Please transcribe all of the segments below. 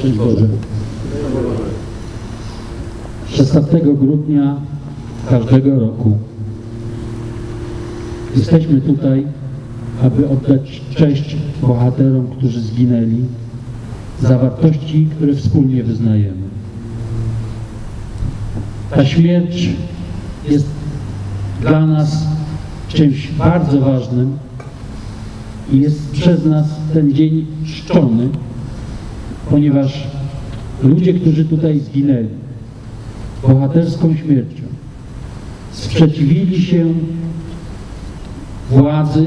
Szczęść Boże. 16 grudnia każdego roku jesteśmy tutaj, aby oddać cześć bohaterom, którzy zginęli za wartości, które wspólnie wyznajemy. Ta śmierć jest dla nas czymś bardzo ważnym i jest przez nas ten dzień czczony, ponieważ ludzie, którzy tutaj zginęli bohaterską śmiercią, sprzeciwili się władzy,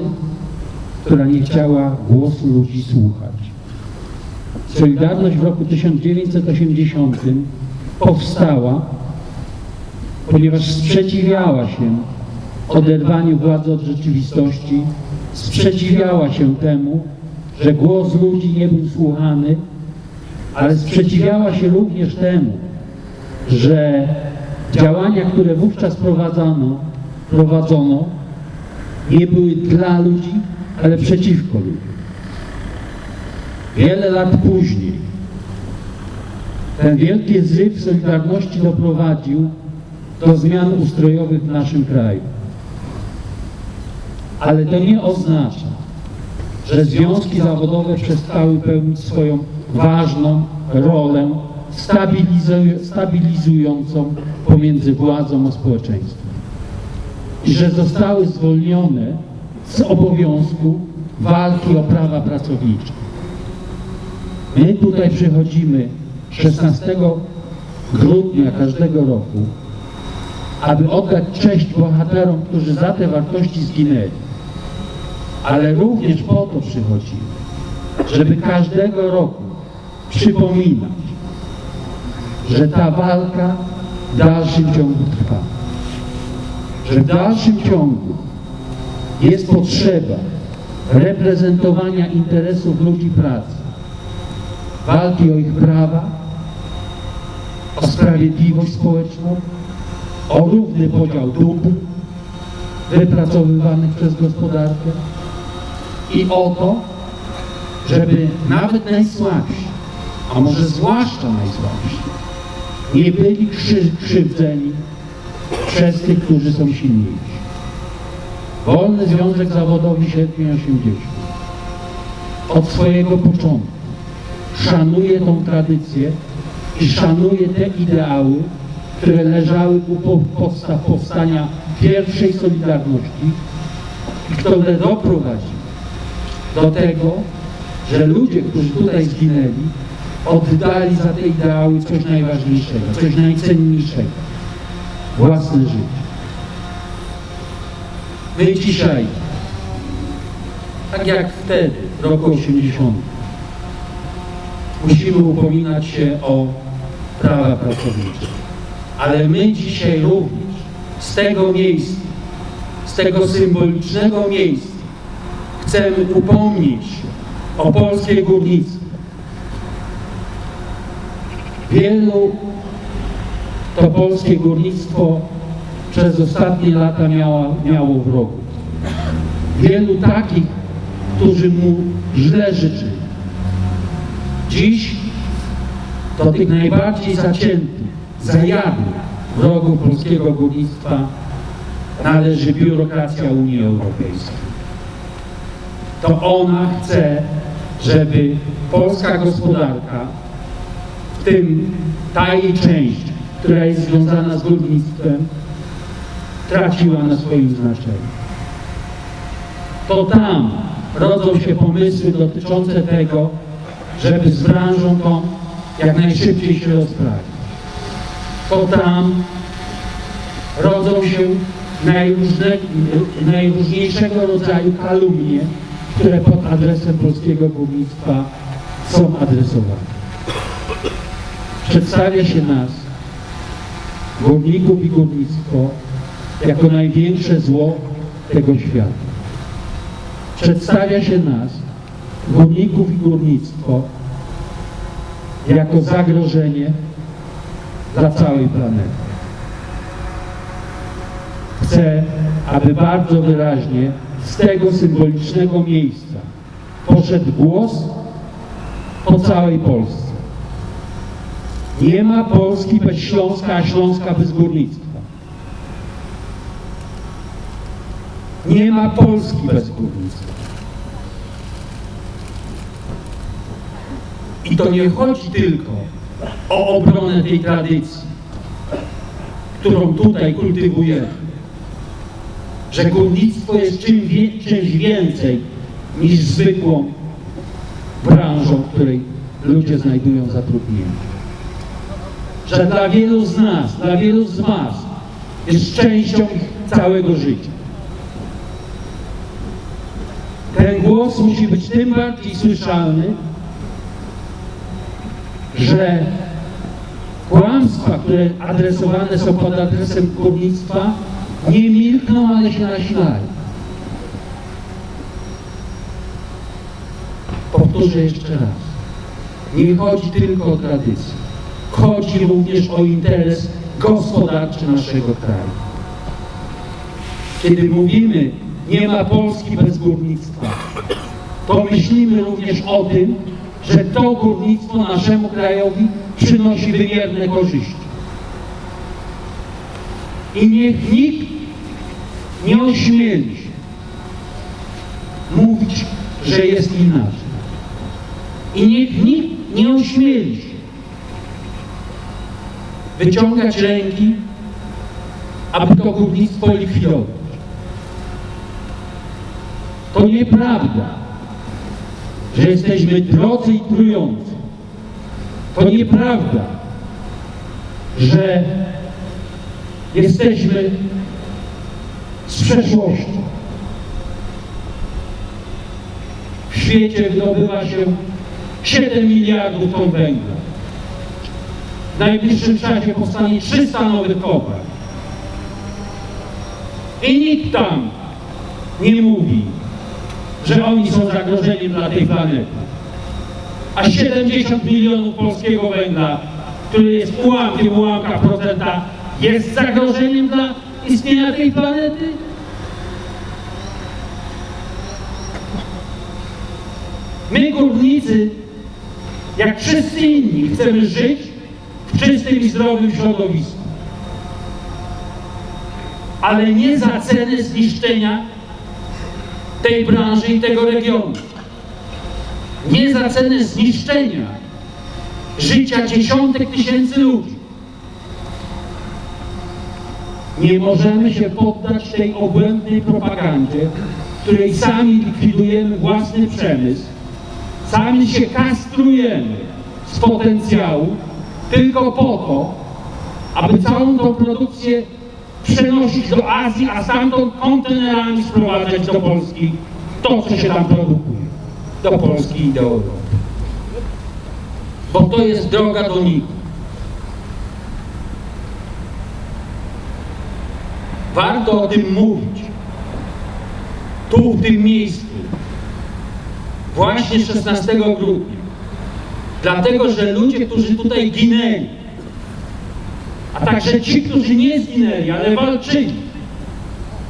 która nie chciała głosu ludzi słuchać. Solidarność w roku 1980 powstała, ponieważ sprzeciwiała się oderwaniu władzy od rzeczywistości, sprzeciwiała się temu, że głos ludzi nie był słuchany, ale sprzeciwiała się również temu, że działania, które wówczas prowadzono, prowadzono nie były dla ludzi, ale przeciwko ludziom. Wiele lat później ten wielki zryw Solidarności doprowadził do zmian ustrojowych w naszym kraju. Ale to nie oznacza, że związki zawodowe przestały pełnić swoją ważną rolę stabilizuj- stabilizującą pomiędzy władzą a społeczeństwem. I że zostały zwolnione z obowiązku walki o prawa pracownicze. My tutaj przychodzimy 16 grudnia każdego roku, aby oddać cześć bohaterom, którzy za te wartości zginęli. Ale również po to przychodzimy, żeby każdego roku przypominać, że ta walka w dalszym ciągu trwa. Że w dalszym ciągu jest potrzeba reprezentowania interesów ludzi pracy, walki o ich prawa, o sprawiedliwość społeczną, o równy podział dóbr wypracowywanych przez gospodarkę i o to, żeby nawet najsłabsi, a może zwłaszcza najsłabsi, nie byli krzy, krzywdzeni przez tych, którzy są silniejsi. Wolny Związek Zawodowy Sierpień 80 od swojego początku szanuje tą tradycję i szanuje te ideały, które leżały u po- podstaw powstania pierwszej Solidarności i które doprowadziły do tego, że ludzie, którzy tutaj zginęli, oddali za te ideały coś najważniejszego, coś najcenniejszego, własne życie. My dzisiaj, tak jak wtedy, w roku 80, musimy upominać się o prawa pracownicze. Ale my dzisiaj również z tego miejsca, z tego symbolicznego miejsca chcemy upomnieć się o polskie górnictwo. Wielu to polskie górnictwo przez ostatnie lata miało, wrogów. Wielu takich, którzy mu źle życzyli. Dziś do tych najbardziej zaciętych, zajadłych wrogów polskiego górnictwa należy biurokracja Unii Europejskiej. To ona chce, żeby polska gospodarka, w tym ta jej część, która jest związana z górnictwem, traciła na swoim znaczeniu. To tam rodzą się pomysły dotyczące tego, żeby z branżą tą jak najszybciej się rozprawić. To tam rodzą się najróżne, najróżniejszego rodzaju kalumnie, które pod adresem polskiego górnictwa są adresowane. Przedstawia się nas, górników i górnictwo, jako największe zło tego świata. Przedstawia się nas, górników i górnictwo, jako zagrożenie dla całej planety. Chcę, aby bardzo wyraźnie z tego symbolicznego miejsca poszedł głos po całej Polsce. Nie ma Polski bez Śląska, a Śląska bez górnictwa. Nie ma Polski bez górnictwa. I to nie chodzi tylko o obronę tej tradycji, którą tutaj kultywujemy. Że górnictwo jest czymś więcej niż zwykłą branżą, w której ludzie znajdują zatrudnienie. Że dla wielu z nas, dla wielu z Was jest częścią ich całego życia. Ten głos musi być tym bardziej słyszalny, że kłamstwa, które adresowane są pod adresem górnictwa, nie milkną, ale się nasilają. Powtórzę jeszcze raz. Nie chodzi tylko o tradycję. Chodzi również o interes gospodarczy naszego kraju. Kiedy mówimy, nie ma Polski bez górnictwa, to myślimy również o tym, że to górnictwo naszemu krajowi przynosi wymierne korzyści. I niech nikt nie ośmieli się mówić, że jest inaczej. I niech nikt nie ośmieli się wyciągać ręki, aby to górnictwo likwidować. To nieprawda, że jesteśmy drodzy i trujący. To nieprawda, że jesteśmy z przeszłością. W świecie wydobywa się 7 miliardów ton węgla. W najbliższym czasie powstanie 300 nowych kopalń. I nikt tam nie mówi, że oni są zagrożeniem dla tej planety. A 70 milionów polskiego węgla, który jest ułamkiem ułamka procenta, jest zagrożeniem dla istnienia tej planety? My górnicy, jak wszyscy inni, chcemy żyć w czystym i zdrowym środowisku. Ale nie za cenę zniszczenia tej branży i tego regionu. Nie za cenę zniszczenia życia dziesiątek tysięcy ludzi. Nie możemy się poddać tej obłędnej propagandzie, której sami likwidujemy własny przemysł, sami się kastrujemy z potencjału tylko po to, aby całą tą produkcję przenosić do Azji, a stamtąd kontenerami sprowadzać do Polski to, co się tam produkuje. Do Polski i do Europy. Bo to jest droga do nikąd. Warto o tym mówić. Tu, w tym miejscu. Właśnie 16 grudnia. Dlatego, że ludzie, którzy tutaj ginęli, a także ci, którzy nie zginęli, ale walczyli.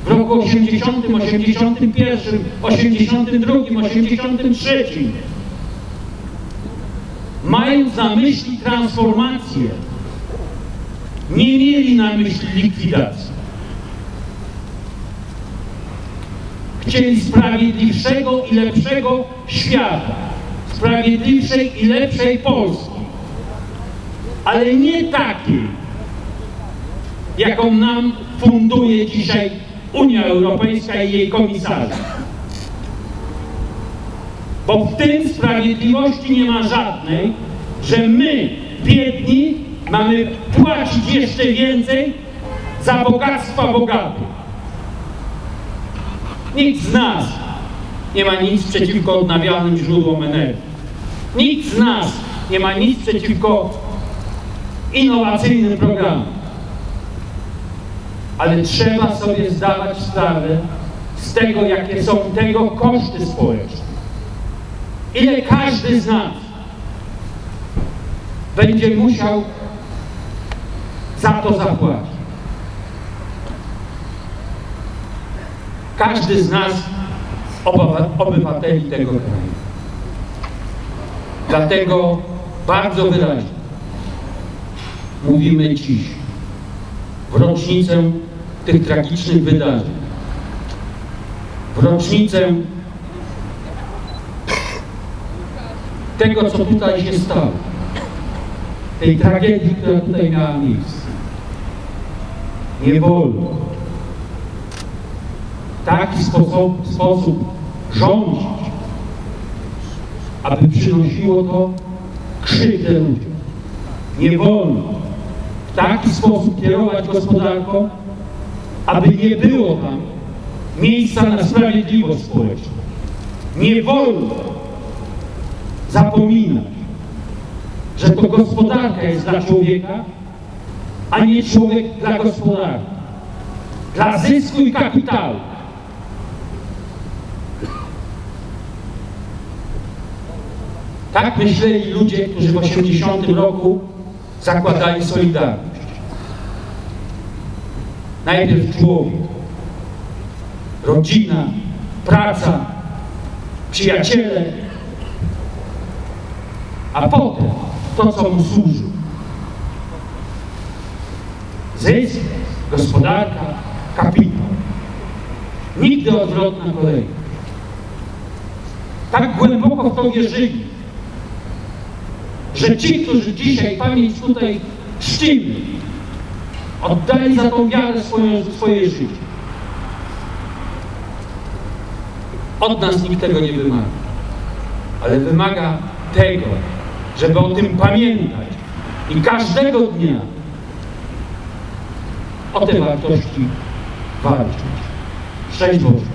w roku 80, 81, 82, 83, mając na myśli transformację, nie mieli na myśli likwidacji. Chcieli sprawiedliwszego i lepszego świata, sprawiedliwszej i lepszej Polski, ale nie takiej, jaką nam funduje dzisiaj Unia Europejska i jej komisarze. Bo w tym sprawiedliwości nie ma żadnej, że my, biedni, mamy płacić jeszcze więcej za bogactwa bogatych. Nikt z nas nie ma nic przeciwko odnawialnym źródłom energii. Nikt z nas nie ma nic przeciwko innowacyjnym programom. Ale trzeba sobie zdawać sprawę z tego, jakie są tego koszty społeczne. Ile każdy z nas będzie musiał za to zapłacić. Każdy z nas, obywa- obywateli tego kraju. Dlatego bardzo wyraźnie mówimy dziś, w rocznicę tych tragicznych wydarzeń, w rocznicę tego, co tutaj się stało, tej tragedii, która tutaj miała miejsce. Nie wolno w taki sposób, sposób rządzić, aby przynosiło to krzywdę ludziom. Nie wolno w taki sposób kierować gospodarką, aby nie było tam miejsca na sprawiedliwość społeczną. Nie wolno zapominać, że to gospodarka jest dla człowieka, a nie człowiek dla gospodarki. Dla zysku i kapitału. Tak myśleli ludzie, którzy w 80 roku zakładali Solidarność. Najpierw człowiek, rodzina, praca, przyjaciele, a potem to, co mu służy. Zysk, gospodarka, kapitał. Nigdy odwrotna kolejność. Tak głęboko w to wierzyli, że ci, którzy dzisiaj pamięć tutaj czcimy, oddali za tą wiarę swoje, swoje życie. Od nas nikt tego nie wymaga, ale wymaga tego, żeby o tym pamiętać i każdego dnia o te wartości walczyć. Szczęść Boże.